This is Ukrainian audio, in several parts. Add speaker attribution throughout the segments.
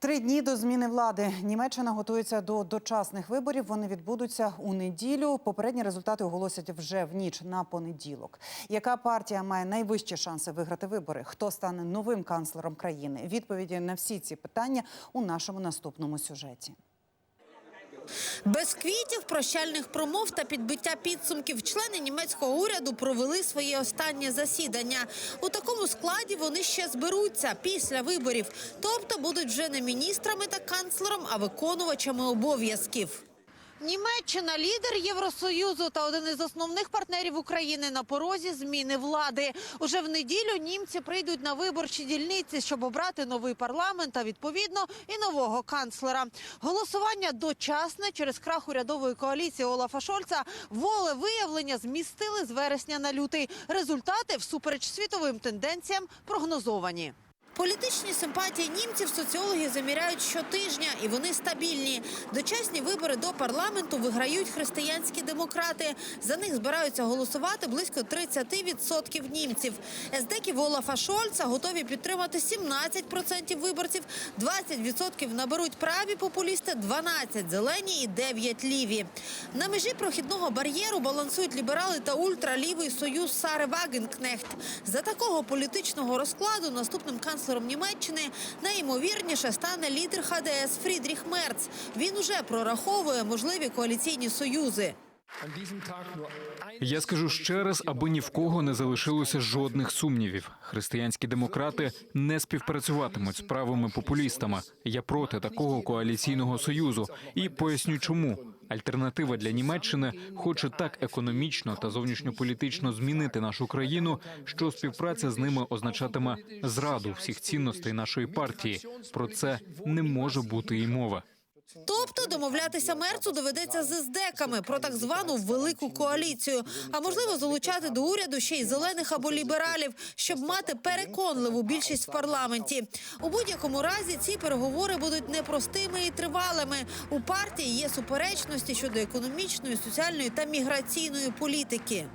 Speaker 1: Три дні до зміни влади. Німеччина готується до дочасних виборів. Вони відбудуться у неділю. Попередні результати оголосять вже в ніч на понеділок. Яка партія має найвищі шанси виграти вибори? Хто стане новим канцлером країни? Відповіді на всі ці питання у нашому наступному сюжеті.
Speaker 2: Без квітів, прощальних промов та підбиття підсумків члени німецького уряду провели своє останнє засідання. У такому складі вони ще зберуться після виборів, тобто будуть вже не міністрами та канцлером, а виконувачами обов'язків. Німеччина лідер Євросоюзу та один із основних партнерів України на порозі зміни влади. Уже в неділю німці прийдуть на виборчі дільниці, щоб обрати новий парламент та відповідно і нового канцлера. Голосування дочасне через крах урядової коаліції Олафа Шольца волевиявлення змістили з вересня на лютий. Результати всупереч світовим тенденціям прогнозовані. Політичні симпатії німців соціологи заміряють щотижня, і вони стабільні. Дочасні вибори до парламенту виграють християнські демократи. За них збираються голосувати близько 30% німців. Ездеків Олафа Шольца готові підтримати 17% виборців, 20% наберуть праві популісти, 12 зелені і 9 ліві. На межі прохідного бар'єру балансують ліберали та ультралівий союз Сари Вагенкнехт. За такого політичного розкладу наступним канцлером Німеччини найімовірніше стане лідер ХДС Фрідріх Мерц. Він уже прораховує можливі коаліційні союзи.
Speaker 3: Я скажу ще раз, аби ні в кого не залишилося жодних сумнівів. Християнські демократи не співпрацюватимуть з правими популістами. Я проти такого коаліційного союзу і поясню, чому альтернатива для Німеччини хоче так економічно та зовнішньополітично змінити нашу країну, що співпраця з ними означатиме зраду всіх цінностей нашої партії. Про це не може бути і мови.
Speaker 2: Тобто домовлятися мерцу доведеться з ездеками про так звану велику коаліцію, а можливо залучати до уряду ще й зелених або лібералів, щоб мати переконливу більшість в парламенті. У будь-якому разі ці переговори будуть непростими і тривалими. У партії є суперечності щодо економічної, соціальної та міграційної політики.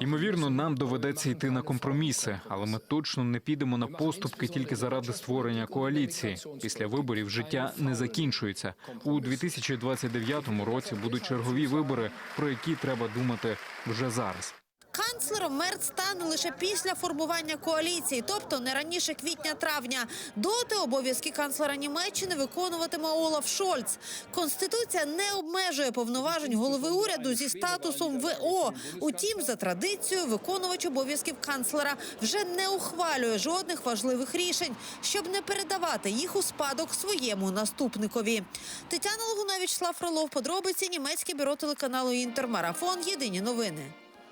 Speaker 3: Ймовірно, нам доведеться йти на компроміси, але ми точно не підемо на поступки тільки заради створення коаліції. Після виборів життя не закінчується. У 2029 році будуть чергові вибори, про які треба думати вже зараз.
Speaker 2: Канцлером Мерц стане лише після формування коаліції, тобто не раніше квітня-травня. Доти обов'язки канцлера Німеччини виконуватиме Олаф Шольц. Конституція не обмежує повноважень голови уряду зі статусом ВО. Утім, за традицією, виконувач обов'язків канцлера вже не ухвалює жодних важливих рішень, щоб не передавати їх у спадок своєму наступникові. Тетяна Логуна, Вячеслав Фролов, подробиці німецьке бюро телеканалу Інтермарафон. Єдині новини.